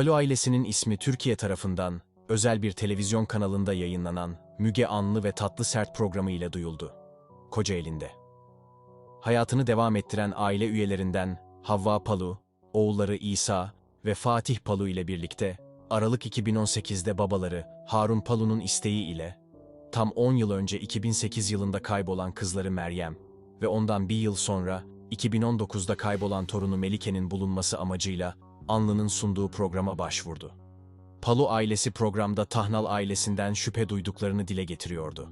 Palu ailesinin ismi Türkiye tarafından özel bir televizyon kanalında yayınlanan Müge Anlı ve Tatlı Sert programı ile duyuldu. Kocaeli'nde. Hayatını devam ettiren aile üyelerinden Havva Palu, oğulları İsa ve Fatih Palu ile birlikte Aralık 2018'de babaları Harun Palu'nun isteği ile tam 10 yıl önce 2008 yılında kaybolan kızları Meryem ve ondan bir yıl sonra 2019'da kaybolan torunu Melike'nin bulunması amacıyla Anlı'nın sunduğu programa başvurdu. Palu ailesi programda Tahnal ailesinden şüphe duyduklarını dile getiriyordu.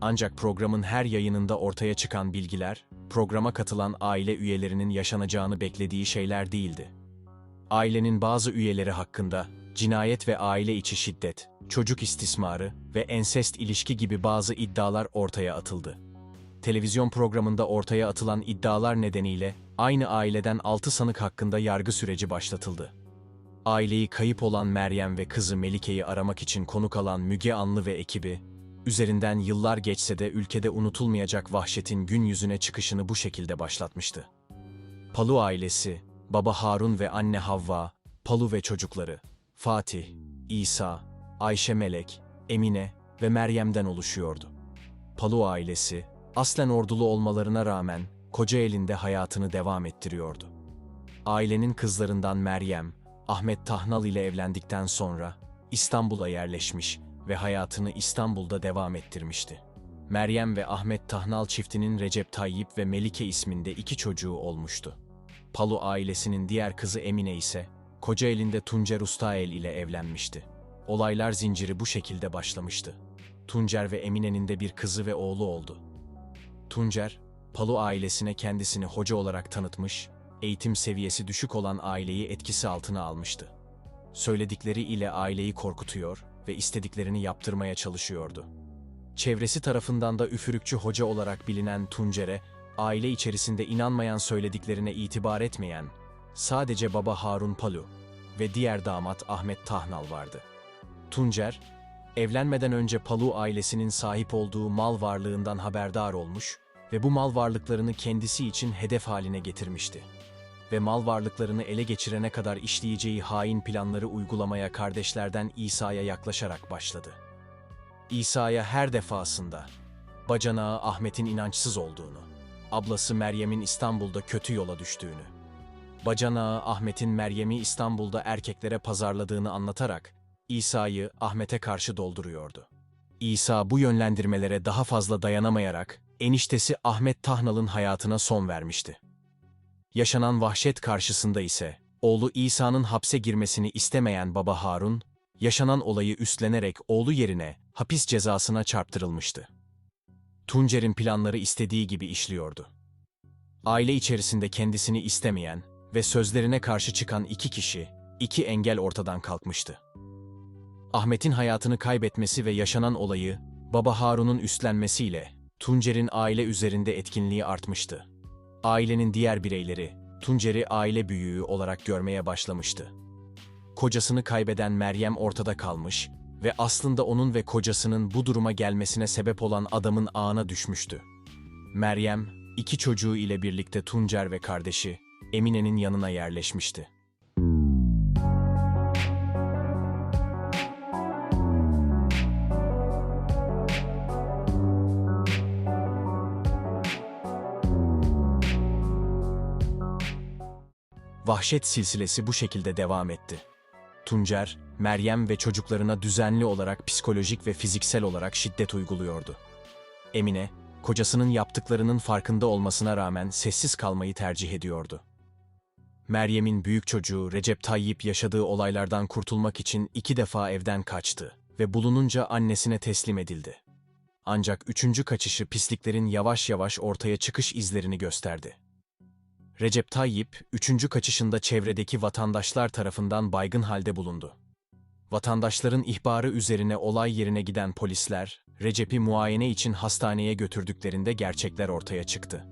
Ancak programın her yayınında ortaya çıkan bilgiler, programa katılan aile üyelerinin yaşanacağını beklediği şeyler değildi. Ailenin bazı üyeleri hakkında cinayet ve aile içi şiddet, çocuk istismarı ve ensest ilişki gibi bazı iddialar ortaya atıldı. Televizyon programında ortaya atılan iddialar nedeniyle aynı aileden 6 sanık hakkında yargı süreci başlatıldı. Aileyi kayıp olan Meryem ve kızı Melike'yi aramak için konuk alan Müge Anlı ve ekibi, üzerinden yıllar geçse de ülkede unutulmayacak vahşetin gün yüzüne çıkışını bu şekilde başlatmıştı. Palu ailesi, baba Harun ve anne Havva, Palu ve çocukları, Fatih, İsa, Ayşe Melek, Emine ve Meryem'den oluşuyordu. Palu ailesi, aslen ordulu olmalarına rağmen Kocaeli'nde hayatını devam ettiriyordu. Ailenin kızlarından Meryem, Ahmet Tahnal ile evlendikten sonra İstanbul'a yerleşmiş ve hayatını İstanbul'da devam ettirmişti. Meryem ve Ahmet Tahnal çiftinin Recep Tayyip ve Melike isminde iki çocuğu olmuştu. Palu ailesinin diğer kızı Emine ise Kocaeli'nde Tuncer Ustael ile evlenmişti. Olaylar zinciri bu şekilde başlamıştı. Tuncer ve Emine'nin de bir kızı ve oğlu oldu. Tuncer, Palu ailesine kendisini hoca olarak tanıtmış, eğitim seviyesi düşük olan aileyi etkisi altına almıştı. Söyledikleri ile aileyi korkutuyor ve istediklerini yaptırmaya çalışıyordu. Çevresi tarafından da üfürükçü hoca olarak bilinen Tuncer'e, aile içerisinde inanmayan söylediklerine itibar etmeyen, sadece baba Harun Palu ve diğer damat Ahmet Tahnal vardı. Tuncer, evlenmeden önce Palu ailesinin sahip olduğu mal varlığından haberdar olmuş ve bu mal varlıklarını kendisi için hedef haline getirmişti. Ve mal varlıklarını ele geçirene kadar işleyeceği hain planları uygulamaya kardeşlerden İsa'ya yaklaşarak başladı. İsa'ya her defasında bacanağı Ahmet'in inançsız olduğunu, ablası Meryem'in İstanbul'da kötü yola düştüğünü, bacanağı Ahmet'in Meryem'i İstanbul'da erkeklere pazarladığını anlatarak İsa'yı Ahmet'e karşı dolduruyordu. İsa bu yönlendirmelere daha fazla dayanamayarak eniştesi Ahmet Tahnal'ın hayatına son vermişti. Yaşanan vahşet karşısında ise oğlu İsa'nın hapse girmesini istemeyen baba Harun, yaşanan olayı üstlenerek oğlu yerine hapis cezasına çarptırılmıştı. Tuncer'in planları istediği gibi işliyordu. Aile içerisinde kendisini istemeyen ve sözlerine karşı çıkan iki kişi, iki engel ortadan kalkmıştı. Ahmet'in hayatını kaybetmesi ve yaşanan olayı baba Harun'un üstlenmesiyle Tuncer'in aile üzerinde etkinliği artmıştı. Ailenin diğer bireyleri Tuncer'i aile büyüğü olarak görmeye başlamıştı. Kocasını kaybeden Meryem ortada kalmış ve aslında onun ve kocasının bu duruma gelmesine sebep olan adamın ağına düşmüştü. Meryem, iki çocuğu ile birlikte Tuncer ve kardeşi Emine'nin yanına yerleşmişti. Vahşet silsilesi bu şekilde devam etti. Tuncer, Meryem ve çocuklarına düzenli olarak psikolojik ve fiziksel olarak şiddet uyguluyordu. Emine, kocasının yaptıklarının farkında olmasına rağmen sessiz kalmayı tercih ediyordu. Meryem'in büyük çocuğu Recep Tayyip yaşadığı olaylardan kurtulmak için iki defa evden kaçtı ve bulununca annesine teslim edildi. Ancak üçüncü kaçışı pisliklerin yavaş yavaş ortaya çıkış izlerini gösterdi. Recep Tayyip, üçüncü kaçışında çevredeki vatandaşlar tarafından baygın halde bulundu. Vatandaşların ihbarı üzerine olay yerine giden polisler, Recep'i muayene için hastaneye götürdüklerinde gerçekler ortaya çıktı.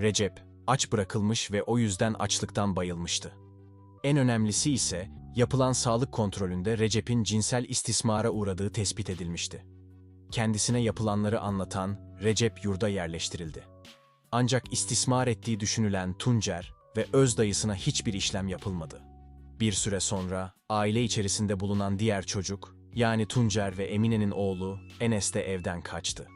Recep, aç bırakılmış ve o yüzden açlıktan bayılmıştı. En önemlisi ise, yapılan sağlık kontrolünde Recep'in cinsel istismara uğradığı tespit edilmişti. Kendisine yapılanları anlatan Recep yurda yerleştirildi. Ancak istismar ettiği düşünülen Tuncer ve öz dayısına hiçbir işlem yapılmadı. Bir süre sonra aile içerisinde bulunan diğer çocuk, yani Tuncer ve Emine'nin oğlu Enes de evden kaçtı.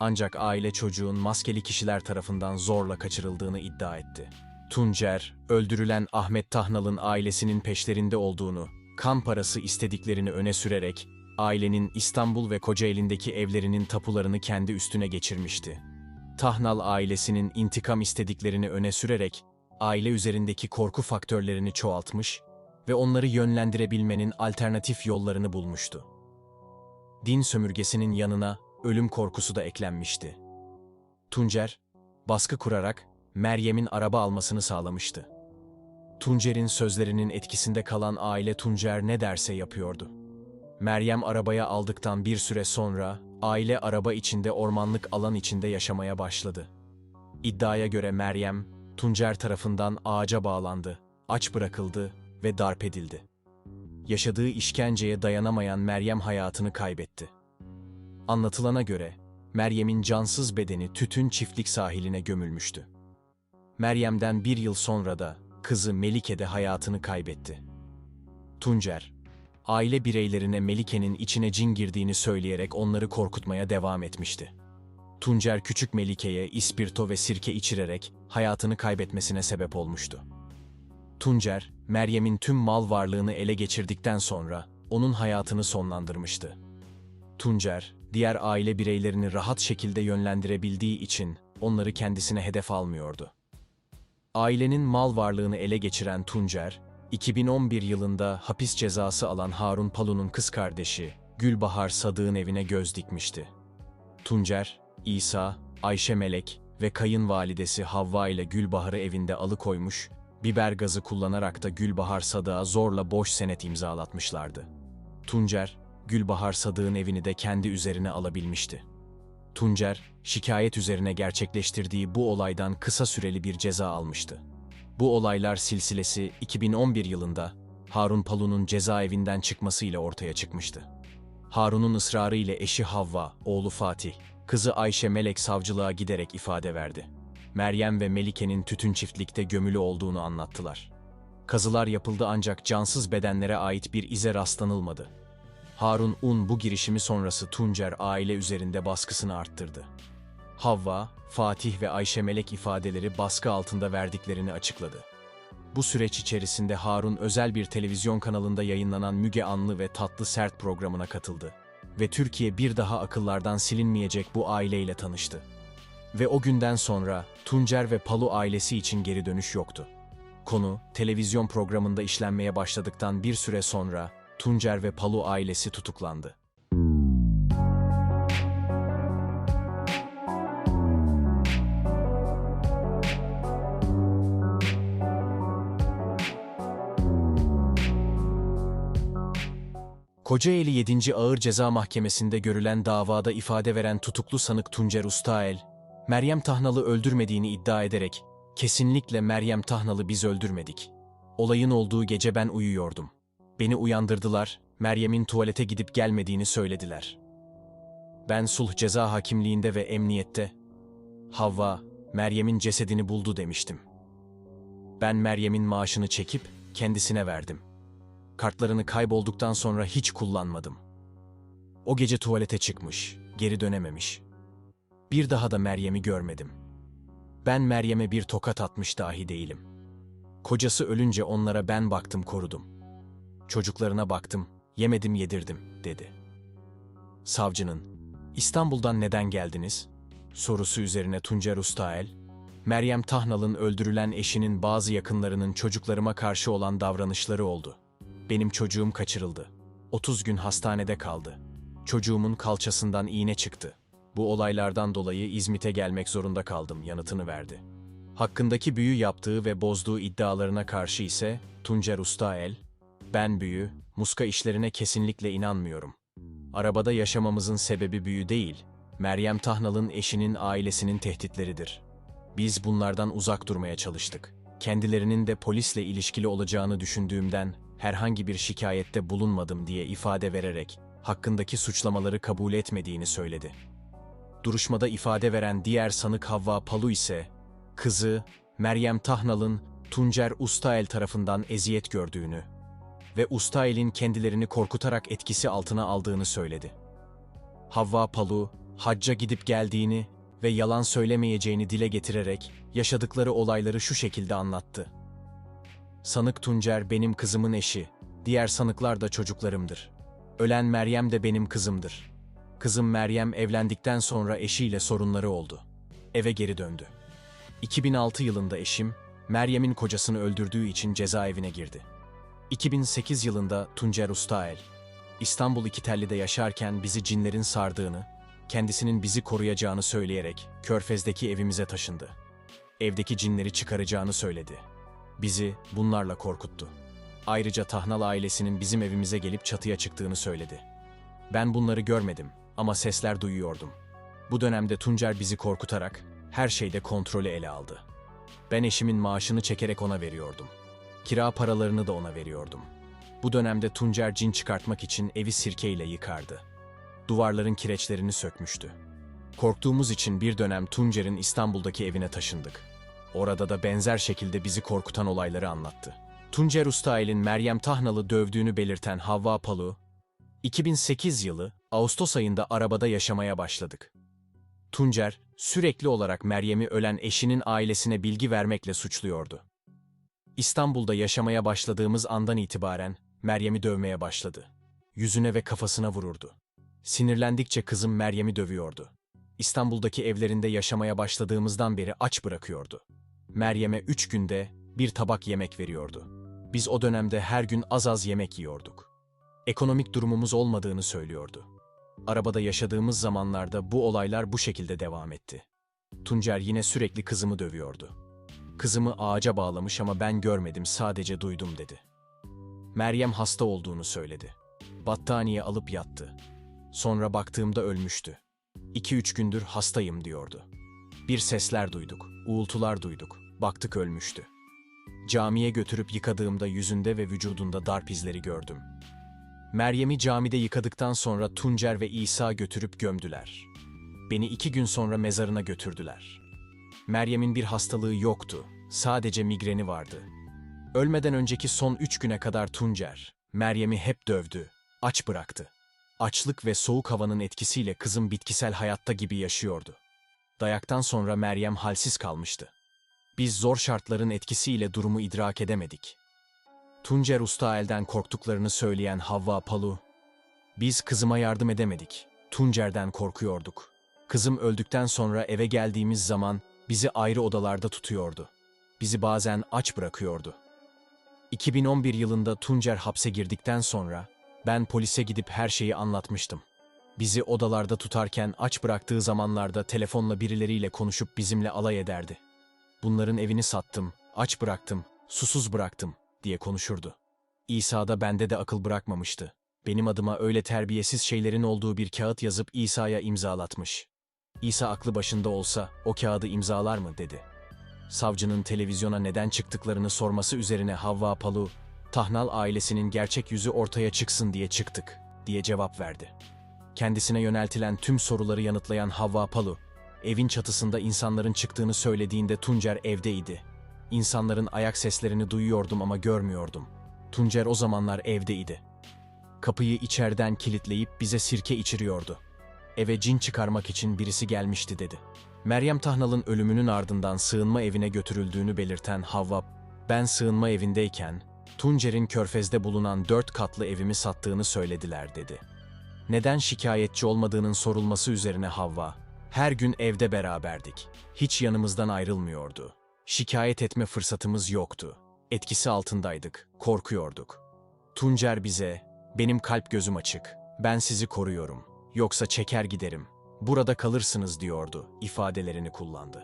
Ancak aile çocuğun maskeli kişiler tarafından zorla kaçırıldığını iddia etti. Tuncer, öldürülen Ahmet Tahnal'ın ailesinin peşlerinde olduğunu, kan parası istediklerini öne sürerek, ailenin İstanbul ve Kocaeli'ndeki evlerinin tapularını kendi üstüne geçirmişti. Tahnal ailesinin intikam istediklerini öne sürerek, aile üzerindeki korku faktörlerini çoğaltmış ve onları yönlendirebilmenin alternatif yollarını bulmuştu. Din sömürgesinin yanına ölüm korkusu da eklenmişti. Tuncer, baskı kurarak Meryem'in araba almasını sağlamıştı. Tuncer'in sözlerinin etkisinde kalan aile Tuncer ne derse yapıyordu. Meryem arabaya aldıktan bir süre sonra aile araba içinde ormanlık alan içinde yaşamaya başladı. İddiaya göre Meryem, Tuncer tarafından ağaca bağlandı, aç bırakıldı ve darp edildi. Yaşadığı işkenceye dayanamayan Meryem hayatını kaybetti. Anlatılana göre Meryem'in cansız bedeni Tütün çiftlik sahiline gömülmüştü. Meryem'den bir yıl sonra da kızı Melike de hayatını kaybetti. Tuncer, aile bireylerine Melike'nin içine cin girdiğini söyleyerek onları korkutmaya devam etmişti. Tuncer küçük Melike'ye ispirto ve sirke içirerek hayatını kaybetmesine sebep olmuştu. Tuncer, Meryem'in tüm mal varlığını ele geçirdikten sonra onun hayatını sonlandırmıştı. Tuncer, diğer aile bireylerini rahat şekilde yönlendirebildiği için onları kendisine hedef almıyordu. Ailenin mal varlığını ele geçiren Tuncer, 2011 yılında hapis cezası alan Harun Palu'nun kız kardeşi Gülbahar Sadık'ın evine göz dikmişti. Tuncer, İsa, Ayşe Melek ve kayınvalidesi Havva ile Gülbahar'ı evinde alıkoymuş, biber gazı kullanarak da Gülbahar Sadık'a zorla boş senet imzalatmışlardı. Tuncer, Gülbahar Sadık'ın evini de kendi üzerine alabilmişti. Tuncer, şikayet üzerine gerçekleştirdiği bu olaydan kısa süreli bir ceza almıştı. Bu olaylar silsilesi 2011 yılında Harun Palu'nun cezaevinden çıkmasıyla ortaya çıkmıştı. Harun'un ısrarı ile eşi Havva, oğlu Fatih, kızı Ayşe Melek savcılığa giderek ifade verdi. Meryem ve Melike'nin tütün çiftlikte gömülü olduğunu anlattılar. Kazılar yapıldı ancak cansız bedenlere ait bir ize rastlanılmadı. Harun Un bu girişimi sonrası Tuncer aile üzerinde baskısını arttırdı. Havva, Fatih ve Ayşe Melek ifadeleri baskı altında verdiklerini açıkladı. Bu süreç içerisinde Harun özel bir televizyon kanalında yayınlanan Müge Anlı ve Tatlı Sert programına katıldı. Ve Türkiye bir daha akıllardan silinmeyecek bu aileyle tanıştı. Ve o günden sonra Tuncer ve Palu ailesi için geri dönüş yoktu. Konu, televizyon programında işlenmeye başladıktan bir süre sonra Tuncer ve Palu ailesi tutuklandı. Kocaeli 7. Ağır Ceza Mahkemesi'nde görülen davada ifade veren tutuklu sanık Tuncer Ustael, Meryem Tahnal'ı öldürmediğini iddia ederek, kesinlikle Meryem Tahnal'ı biz öldürmedik. Olayın olduğu gece ben uyuyordum. Beni uyandırdılar, Meryem'in tuvalete gidip gelmediğini söylediler. Ben sulh ceza hakimliğinde ve emniyette, Havva, Meryem'in cesedini buldu demiştim. Ben Meryem'in maaşını çekip kendisine verdim. Kartlarını kaybolduktan sonra hiç kullanmadım. O gece tuvalete çıkmış, geri dönememiş. Bir daha da Meryem'i görmedim. Ben Meryem'e bir tokat atmış dahi değilim. Kocası ölünce onlara ben baktım korudum. Çocuklarına baktım, yemedim yedirdim, dedi. Savcının, İstanbul'dan neden geldiniz? Sorusu üzerine Tuncer Ustael, Meryem Tahnal'ın öldürülen eşinin bazı yakınlarının çocuklarıma karşı olan davranışları oldu. Benim çocuğum kaçırıldı. 30 gün hastanede kaldı. Çocuğumun kalçasından iğne çıktı. Bu olaylardan dolayı İzmit'e gelmek zorunda kaldım yanıtını verdi. Hakkındaki büyü yaptığı ve bozduğu iddialarına karşı ise Tuncer Ustael, ben büyü, muska işlerine kesinlikle inanmıyorum. Arabada yaşamamızın sebebi büyü değil, Meryem Tahnal'ın eşinin ailesinin tehditleridir. Biz bunlardan uzak durmaya çalıştık. Kendilerinin de polisle ilişkili olacağını düşündüğümden herhangi bir şikayette bulunmadım diye ifade vererek hakkındaki suçlamaları kabul etmediğini söyledi. Duruşmada ifade veren diğer sanık Havva Palu ise kızı Meryem Tahnal'ın Tuncer Ustael tarafından eziyet gördüğünü ve usta elin kendilerini korkutarak etkisi altına aldığını söyledi. Havva Palu, hacca gidip geldiğini ve yalan söylemeyeceğini dile getirerek yaşadıkları olayları şu şekilde anlattı. Sanık Tuncer benim kızımın eşi, diğer sanıklar da çocuklarımdır. Ölen Meryem de benim kızımdır. Kızım Meryem evlendikten sonra eşiyle sorunları oldu. Eve geri döndü. 2006 yılında eşim, Meryem'in kocasını öldürdüğü için cezaevine girdi. 2008 yılında Tuncer Ustael, İstanbul İkitelli'de yaşarken bizi cinlerin sardığını, kendisinin bizi koruyacağını söyleyerek Körfez'deki evimize taşındı. Evdeki cinleri çıkaracağını söyledi. Bizi bunlarla korkuttu. Ayrıca Tahnal ailesinin bizim evimize gelip çatıya çıktığını söyledi. Ben bunları görmedim ama sesler duyuyordum. Bu dönemde Tuncer bizi korkutarak her şeyde kontrolü ele aldı. Ben eşimin maaşını çekerek ona veriyordum. Kira paralarını da ona veriyordum. Bu dönemde Tuncer cin çıkartmak için evi sirkeyle yıkardı. Duvarların kireçlerini sökmüştü. Korktuğumuz için bir dönem Tuncer'in İstanbul'daki evine taşındık. Orada da benzer şekilde bizi korkutan olayları anlattı. Tuncer Ustael'in Meryem Tahnal'ı dövdüğünü belirten Havva Palu, 2008 yılı Ağustos ayında arabada yaşamaya başladık. Tuncer, sürekli olarak Meryem'i ölen eşinin ailesine bilgi vermekle suçluyordu. İstanbul'da yaşamaya başladığımız andan itibaren Meryem'i dövmeye başladı. Yüzüne ve kafasına vururdu. Sinirlendikçe kızım Meryem'i dövüyordu. İstanbul'daki evlerinde yaşamaya başladığımızdan beri aç bırakıyordu. Meryem'e üç günde bir tabak yemek veriyordu. Biz o dönemde her gün az az yemek yiyorduk. Ekonomik durumumuz olmadığını söylüyordu. Arabada yaşadığımız zamanlarda bu olaylar bu şekilde devam etti. Tuncer yine sürekli kızımı dövüyordu. Kızımı ağaca bağlamış ama ben görmedim sadece duydum dedi. Meryem hasta olduğunu söyledi. Battaniye alıp yattı. Sonra baktığımda ölmüştü. İki üç gündür hastayım diyordu. Bir sesler duyduk, uğultular duyduk. Baktık ölmüştü. Camiye götürüp yıkadığımda yüzünde ve vücudunda darp izleri gördüm. Meryem'i camide yıkadıktan sonra Tuncer ve İsa götürüp gömdüler. Beni iki gün sonra mezarına götürdüler. Meryem'in bir hastalığı yoktu, sadece migreni vardı. Ölmeden önceki son üç güne kadar Tuncer, Meryem'i hep dövdü, aç bıraktı. Açlık ve soğuk havanın etkisiyle kızım bitkisel hayatta gibi yaşıyordu. Dayaktan sonra Meryem halsiz kalmıştı. Biz zor şartların etkisiyle durumu idrak edemedik. Tuncer Usta elden korktuklarını söyleyen Havva Palu, biz kızıma yardım edemedik. Tuncer'den korkuyorduk. Kızım öldükten sonra eve geldiğimiz zaman bizi ayrı odalarda tutuyordu. Bizi bazen aç bırakıyordu. 2011 yılında Tuncer hapse girdikten sonra ben polise gidip her şeyi anlatmıştım. Bizi odalarda tutarken aç bıraktığı zamanlarda telefonla birileriyle konuşup bizimle alay ederdi. Bunların evini sattım, aç bıraktım, susuz bıraktım diye konuşurdu. İsa da bende de akıl bırakmamıştı. Benim adıma öyle terbiyesiz şeylerin olduğu bir kağıt yazıp İsa'ya imzalatmış. İsa aklı başında olsa o kağıdı imzalar mı dedi. Savcının televizyona neden çıktıklarını sorması üzerine Havva Palu, Tahnal ailesinin gerçek yüzü ortaya çıksın diye çıktık diye cevap verdi. Kendisine yöneltilen tüm soruları yanıtlayan Havva Palu, evin çatısında insanların çıktığını söylediğinde Tuncer evdeydi. İnsanların ayak seslerini duyuyordum ama görmüyordum. Tuncer o zamanlar evdeydi. Kapıyı içeriden kilitleyip bize sirke içiriyordu. Eve cin çıkarmak için birisi gelmişti dedi. Meryem Tahnal'ın ölümünün ardından sığınma evine götürüldüğünü belirten Havva, ben sığınma evindeyken Tuncer'in körfezde bulunan dört katlı evimi sattığını söylediler dedi. Neden şikayetçi olmadığının sorulması üzerine Havva, her gün evde beraberdik. Hiç yanımızdan ayrılmıyordu. Şikayet etme fırsatımız yoktu. Etkisi altındaydık, korkuyorduk. Tuncer bize, benim kalp gözüm açık, ben sizi koruyorum. Yoksa çeker giderim. Burada kalırsınız diyordu, ifadelerini kullandı.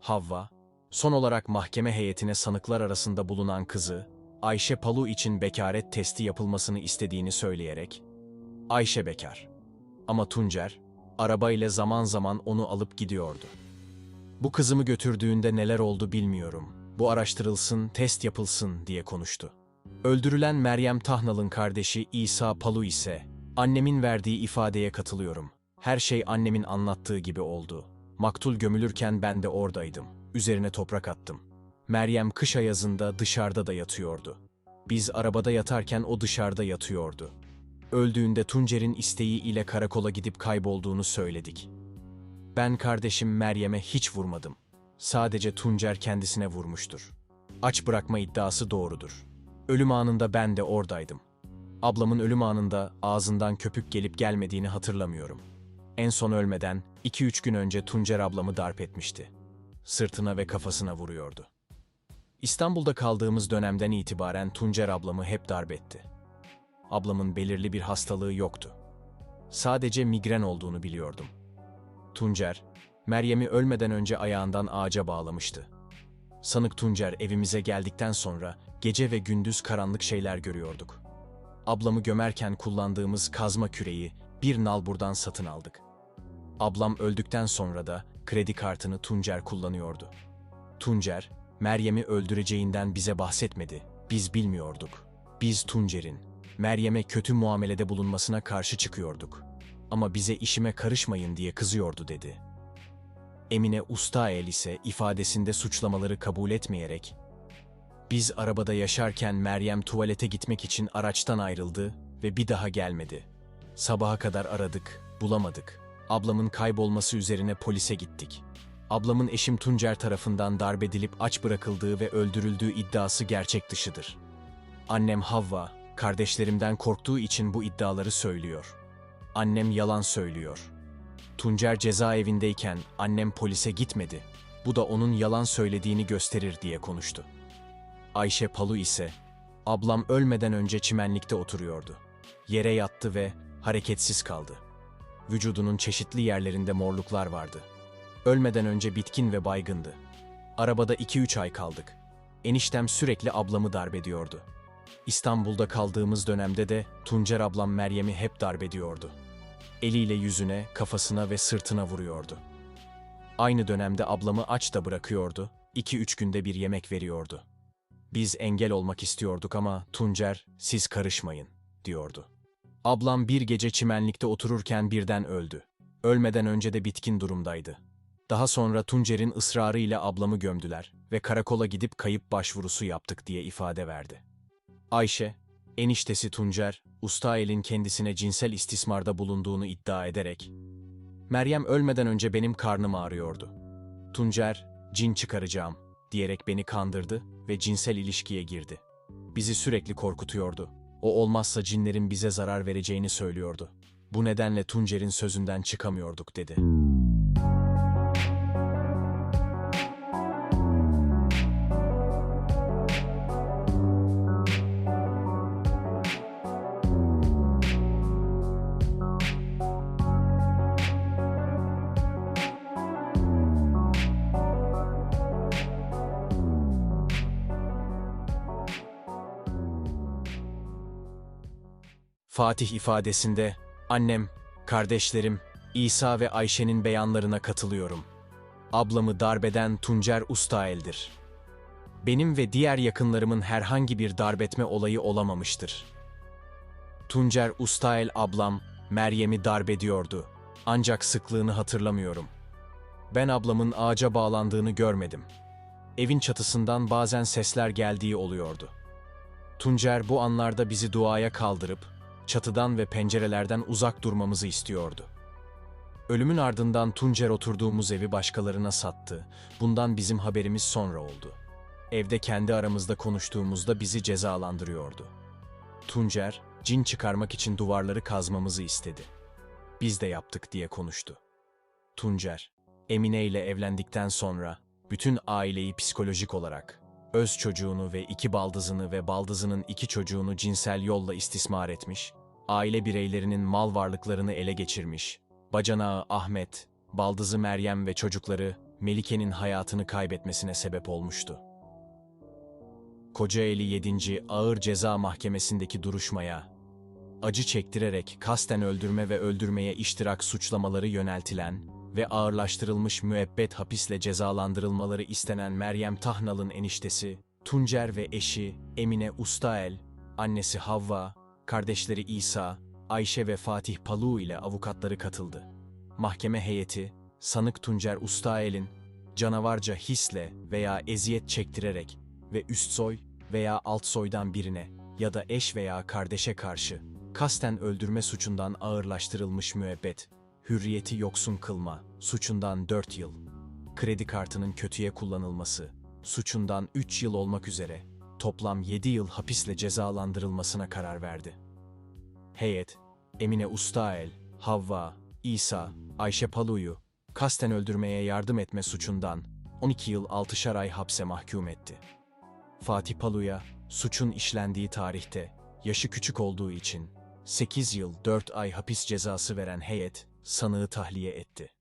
Havva, son olarak mahkeme heyetine sanıklar arasında bulunan kızı, Ayşe Palu için bekaret testi yapılmasını istediğini söyleyerek, Ayşe bekar. Ama Tuncer, arabayla zaman zaman onu alıp gidiyordu. Bu kızımı götürdüğünde neler oldu bilmiyorum. Bu araştırılsın, test yapılsın diye konuştu. Öldürülen Meryem Tahnal'ın kardeşi İsa Palu ise, annemin verdiği ifadeye katılıyorum. Her şey annemin anlattığı gibi oldu. Maktul gömülürken ben de oradaydım. Üzerine toprak attım. Meryem kış ayazında dışarıda da yatıyordu. Biz arabada yatarken o dışarıda yatıyordu. Öldüğünde Tuncer'in isteği ile karakola gidip kaybolduğunu söyledik. Ben kardeşim Meryem'e hiç vurmadım. Sadece Tuncer kendisine vurmuştur. Aç bırakma iddiası doğrudur. Ölüm anında ben de oradaydım. Ablamın ölüm anında ağzından köpük gelip gelmediğini hatırlamıyorum. En son ölmeden 2-3 gün önce Tuncer ablamı darp etmişti. Sırtına ve kafasına vuruyordu. İstanbul'da kaldığımız dönemden itibaren Tuncer ablamı hep darp etti. Ablamın belirli bir hastalığı yoktu. Sadece migren olduğunu biliyordum. Tuncer, Meryem'i ölmeden önce ayağından ağaca bağlamıştı. Sanık Tuncer evimize geldikten sonra gece ve gündüz karanlık şeyler görüyorduk. Ablamı gömerken kullandığımız kazma küreği bir nalburdan satın aldık. Ablam öldükten sonra da kredi kartını Tuncer kullanıyordu. Tuncer, Meryem'i öldüreceğinden bize bahsetmedi. Biz bilmiyorduk. Biz Tuncer'in, Meryem'e kötü muamelede bulunmasına karşı çıkıyorduk. Ama bize işime karışmayın diye kızıyordu dedi. Emine Ustael ise ifadesinde suçlamaları kabul etmeyerek, biz arabada yaşarken Meryem tuvalete gitmek için araçtan ayrıldı ve bir daha gelmedi. Sabaha kadar aradık, bulamadık. Ablamın kaybolması üzerine polise gittik. Ablamın eşim Tuncer tarafından darp edilip aç bırakıldığı ve öldürüldüğü iddiası gerçek dışıdır. Annem Havva, kardeşlerimden korktuğu için bu iddiaları söylüyor. Annem yalan söylüyor. Tuncer cezaevindeyken annem polise gitmedi. Bu da onun yalan söylediğini gösterir diye konuştu. Ayşe Palu ise, ablam ölmeden önce çimenlikte oturuyordu. Yere yattı ve hareketsiz kaldı. Vücudunun çeşitli yerlerinde morluklar vardı. Ölmeden önce bitkin ve baygındı. Arabada 2-3 ay kaldık. Eniştem sürekli ablamı darbediyordu. İstanbul'da kaldığımız dönemde de Tuncer ablam Meryem'i hep darbediyordu. Eliyle yüzüne, kafasına ve sırtına vuruyordu. Aynı dönemde ablamı aç da bırakıyordu, 2-3 günde bir yemek veriyordu. Biz engel olmak istiyorduk ama Tuncer, siz karışmayın, diyordu. Ablam bir gece çimenlikte otururken birden öldü. Ölmeden önce de bitkin durumdaydı. Daha sonra Tuncer'in ısrarıyla ablamı gömdüler ve karakola gidip kayıp başvurusu yaptık diye ifade verdi. Ayşe, eniştesi Tuncer, Ustael'in kendisine cinsel istismarda bulunduğunu iddia ederek, Meryem ölmeden önce benim karnım ağrıyordu. Tuncer, cin çıkaracağım diyerek beni kandırdı ve cinsel ilişkiye girdi. Bizi sürekli korkutuyordu. O olmazsa cinlerin bize zarar vereceğini söylüyordu. Bu nedenle Tuncer'in sözünden çıkamıyorduk dedi. Fatih ifadesinde annem, kardeşlerim, İsa ve Ayşe'nin beyanlarına katılıyorum. Ablamı darbeden Tuncer Ustael'dir. Benim ve diğer yakınlarımın herhangi bir darbetme olayı olamamıştır. Tuncer Ustael ablam Meryem'i darbediyordu. Ancak sıklığını hatırlamıyorum. Ben ablamın ağaca bağlandığını görmedim. Evin çatısından bazen sesler geldiği oluyordu. Tuncer bu anlarda bizi duaya kaldırıp çatıdan ve pencerelerden uzak durmamızı istiyordu. Ölümün ardından Tuncer oturduğumuz evi başkalarına sattı. Bundan bizim haberimiz sonra oldu. Evde kendi aramızda konuştuğumuzda bizi cezalandırıyordu. Tuncer, cin çıkarmak için duvarları kazmamızı istedi. Biz de yaptık diye konuştu. Tuncer, Emine ile evlendikten sonra bütün aileyi psikolojik olarak, öz çocuğunu ve iki baldızını ve baldızının iki çocuğunu cinsel yolla istismar etmiş, aile bireylerinin mal varlıklarını ele geçirmiş, bacanağı Ahmet, baldızı Meryem ve çocukları Melike'nin hayatını kaybetmesine sebep olmuştu. Kocaeli 7. Ağır Ceza Mahkemesi'ndeki duruşmaya, acı çektirerek kasten öldürme ve öldürmeye iştirak suçlamaları yöneltilen ve ağırlaştırılmış müebbet hapisle cezalandırılmaları istenen Meryem Tahnal'ın eniştesi, Tuncer ve eşi Emine Ustael, annesi Havva, kardeşleri İsa, Ayşe ve Fatih Palu ile avukatları katıldı. Mahkeme heyeti, sanık Tuncer Ustael'in canavarca hisle veya eziyet çektirerek ve üst soy veya alt soydan birine ya da eş veya kardeşe karşı kasten öldürme suçundan ağırlaştırılmış müebbet, hürriyeti yoksun kılma suçundan 4 yıl, kredi kartının kötüye kullanılması suçundan 3 yıl olmak üzere toplam 7 yıl hapisle cezalandırılmasına karar verdi. Heyet, Emine Ustael, Havva, İsa, Ayşe Palu'yu kasten öldürmeye yardım etme suçundan 12 yıl 6'şar ay hapse mahkum etti. Fatih Palu'ya suçun işlendiği tarihte yaşı küçük olduğu için 8 yıl 4 ay hapis cezası veren heyet sanığı tahliye etti.